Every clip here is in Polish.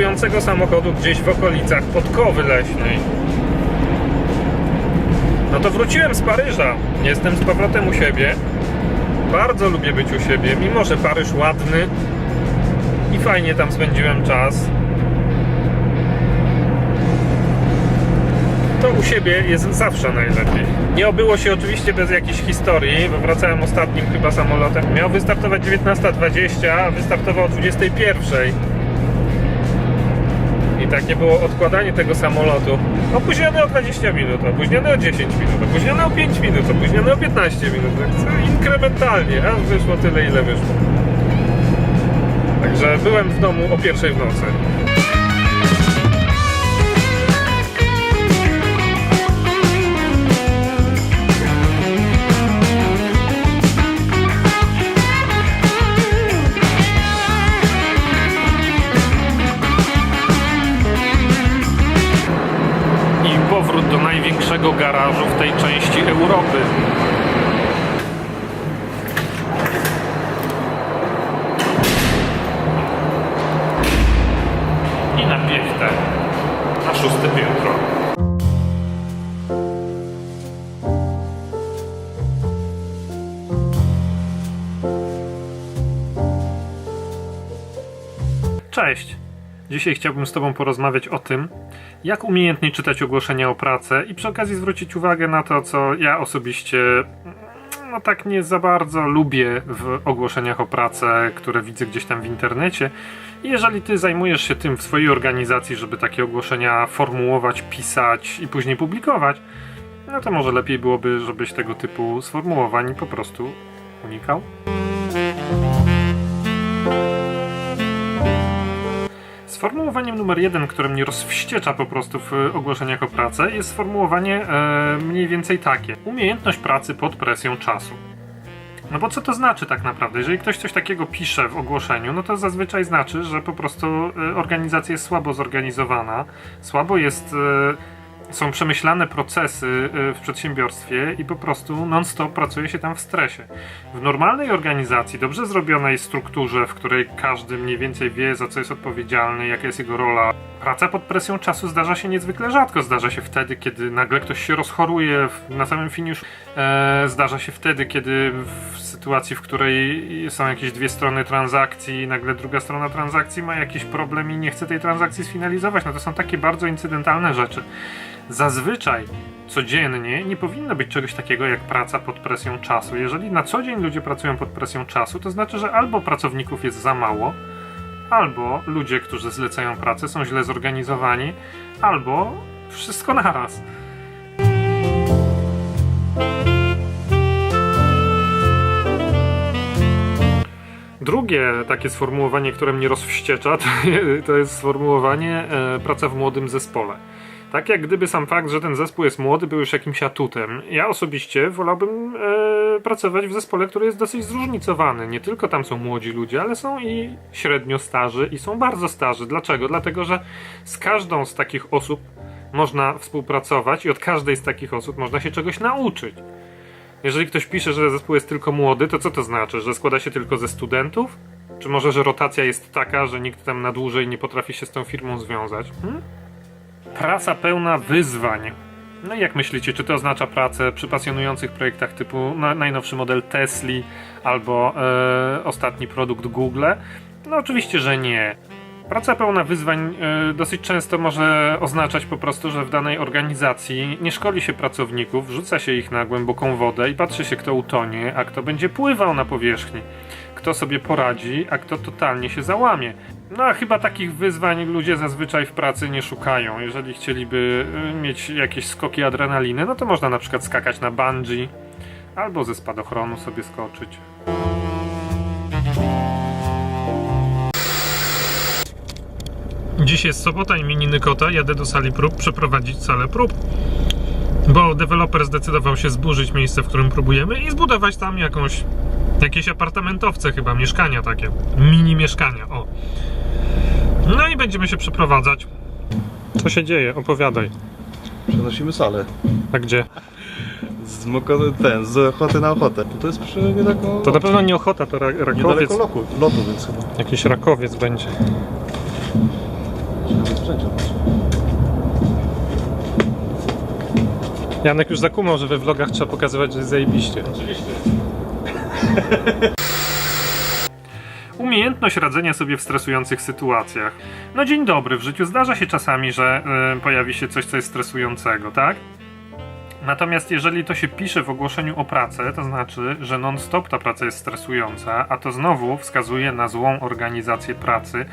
Vlogującego samochodu gdzieś w okolicach Podkowy Leśnej. No to wróciłem z Paryża. Jestem z powrotem u siebie. Bardzo lubię być u siebie, mimo że Paryż ładny i fajnie tam spędziłem czas. To u siebie jest zawsze najlepiej. Nie obyło się oczywiście bez jakiejś historii, bo wracałem ostatnim chyba samolotem. Miał wystartować 19.20, a wystartował o 21.00. I takie było odkładanie tego samolotu. Opóźniony o 20 minut, opóźniony o 10 minut, opóźniony o 5 minut, opóźniony o 15 minut. Tak inkrementalnie, aż wyszło tyle, ile wyszło. Także byłem w domu o pierwszej w nocy. Do największego garażu w tej części Europy. I na piechtę, na szóste piętro. Cześć! Dzisiaj chciałbym z Tobą porozmawiać o tym, jak umiejętnie czytać ogłoszenia o pracę i przy okazji zwrócić uwagę na to, co ja osobiście no tak nie za bardzo lubię w ogłoszeniach o pracę, które widzę gdzieś tam w internecie. Jeżeli ty zajmujesz się tym w swojej organizacji, żeby takie ogłoszenia formułować, pisać i później publikować, no to może lepiej byłoby, żebyś tego typu sformułowań po prostu unikał. Sformułowaniem numer jeden, które mnie rozwściecza po prostu w ogłoszeniach o pracę, jest sformułowanie e, mniej więcej takie. Umiejętność pracy pod presją czasu. No bo co to znaczy tak naprawdę? Jeżeli ktoś coś takiego pisze w ogłoszeniu, no to zazwyczaj znaczy, że po prostu e, organizacja jest słabo zorganizowana, słabo jest. E, są przemyślane procesy e, w przedsiębiorstwie i po prostu non-stop pracuje się tam w stresie. W normalnej organizacji, dobrze zrobionej strukturze, w której każdy mniej więcej wie, za co jest odpowiedzialny, jaka jest jego rola, praca pod presją czasu zdarza się niezwykle rzadko. Zdarza się wtedy, kiedy nagle ktoś się rozchoruje na samym finiszu. E, zdarza się wtedy, kiedy w sytuacji, w której są jakieś dwie strony transakcji, nagle druga strona transakcji ma jakiś problem i nie chce tej transakcji sfinalizować. No to są takie bardzo incydentalne rzeczy. Zazwyczaj codziennie nie powinno być czegoś takiego jak praca pod presją czasu. Jeżeli na co dzień ludzie pracują pod presją czasu, to znaczy, że albo pracowników jest za mało, albo ludzie, którzy zlecają pracę, są źle zorganizowani, albo wszystko naraz. Drugie takie sformułowanie, które mnie rozwściecza, to, jest sformułowanie e, praca w młodym zespole. Tak jak gdyby sam fakt, że ten zespół jest młody, był już jakimś atutem. Ja osobiście wolałbym e, pracować w zespole, który jest dosyć zróżnicowany. Nie tylko tam są młodzi ludzie, ale są i średnio starzy, i są bardzo starzy. Dlaczego? Dlatego, że z każdą z takich osób można współpracować i od każdej z takich osób można się czegoś nauczyć. Jeżeli ktoś pisze, że zespół jest tylko młody, to co to znaczy? Że składa się tylko ze studentów? Czy może, że rotacja jest taka, że nikt tam na dłużej nie potrafi się z tą firmą związać? Hmm? Praca pełna wyzwań. No i jak myślicie, czy to oznacza pracę przy pasjonujących projektach typu na, najnowszy model Tesli albo e, ostatni produkt Google? No oczywiście, że nie. Praca pełna wyzwań e, dosyć często może oznaczać po prostu, że w danej organizacji nie szkoli się pracowników, wrzuca się ich na głęboką wodę i patrzy się, kto utonie, a kto będzie pływał na powierzchni. Kto sobie poradzi, a kto totalnie się załamie. No a chyba takich wyzwań ludzie zazwyczaj w pracy nie szukają. Jeżeli chcieliby y, mieć jakieś skoki adrenaliny, no to można na przykład skakać na bungee albo ze spadochronu sobie skoczyć. Dziś jest sobota, imieniny kota, jadę do sali prób przeprowadzić salę prób. Bo deweloper zdecydował się zburzyć miejsce, w którym próbujemy i zbudować tam jakąś, jakieś apartamentowce chyba, mieszkania takie. Mini mieszkania, o. No i będziemy się przeprowadzać. Co się dzieje? Opowiadaj. Przenosimy salę. A gdzie? Z moko, ten, z ochoty na ochotę. To jest przy niedaleko, To na pewno nie ochota, to ra- rakowiec. loku, lotu, więc chyba. Jakiś rakowiec będzie. Janek już zakumał, że we vlogach trzeba pokazywać, że jest zajebiście. Oczywiście. Umiejętność radzenia sobie w stresujących sytuacjach. No dzień dobry, w życiu zdarza się czasami, że y, pojawi się coś, co jest stresującego, tak? Natomiast jeżeli to się pisze w ogłoszeniu o pracę, to znaczy, że non-stop ta praca jest stresująca, a to znowu wskazuje na złą organizację pracy,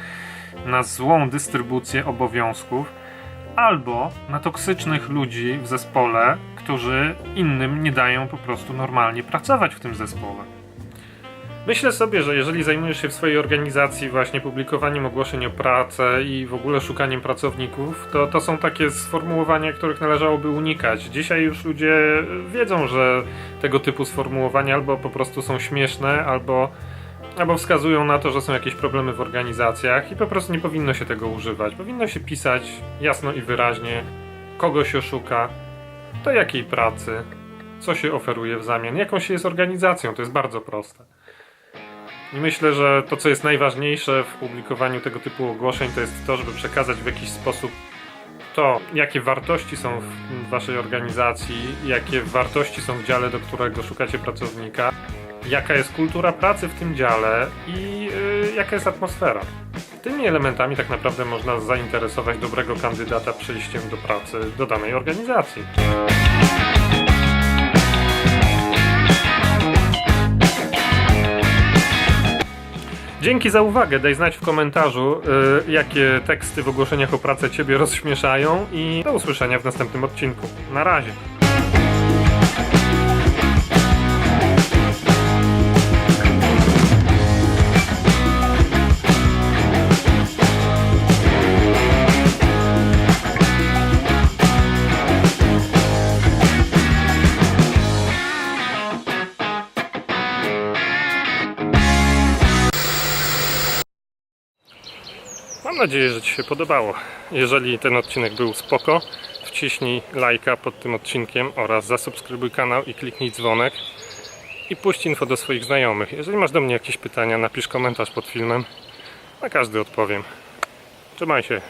na złą dystrybucję obowiązków, albo na toksycznych ludzi w zespole, którzy innym nie dają po prostu normalnie pracować w tym zespole. Myślę sobie, że jeżeli zajmujesz się w swojej organizacji właśnie publikowaniem ogłoszeń o pracę i w ogóle szukaniem pracowników, to to są takie sformułowania, których należałoby unikać. Dzisiaj już ludzie wiedzą, że tego typu sformułowania albo po prostu są śmieszne, albo, albo wskazują na to, że są jakieś problemy w organizacjach i po prostu nie powinno się tego używać. Powinno się pisać jasno i wyraźnie, kogo się szuka, do jakiej pracy, co się oferuje w zamian, jaką się jest organizacją. To jest bardzo proste. I myślę, że to, co jest najważniejsze w publikowaniu tego typu ogłoszeń, to jest to, żeby przekazać w jakiś sposób to, jakie wartości są w waszej organizacji, jakie wartości są w dziale, do którego szukacie pracownika, jaka jest kultura pracy w tym dziale i yy, jaka jest atmosfera. Tymi elementami tak naprawdę można zainteresować dobrego kandydata przejściem do pracy do danej organizacji. Dzięki za uwagę. Daj znać w komentarzu, y, jakie teksty w ogłoszeniach o pracę Ciebie rozśmieszają i do usłyszenia w następnym odcinku. Na razie. Mam nadzieję, że Ci się podobało. Jeżeli ten odcinek był spoko, wciśnij lajka pod tym odcinkiem oraz zasubskrybuj kanał i kliknij dzwonek i puść info do swoich znajomych. Jeżeli masz do mnie jakieś pytania, napisz komentarz pod filmem. Na każdy odpowiem. Trzymaj się.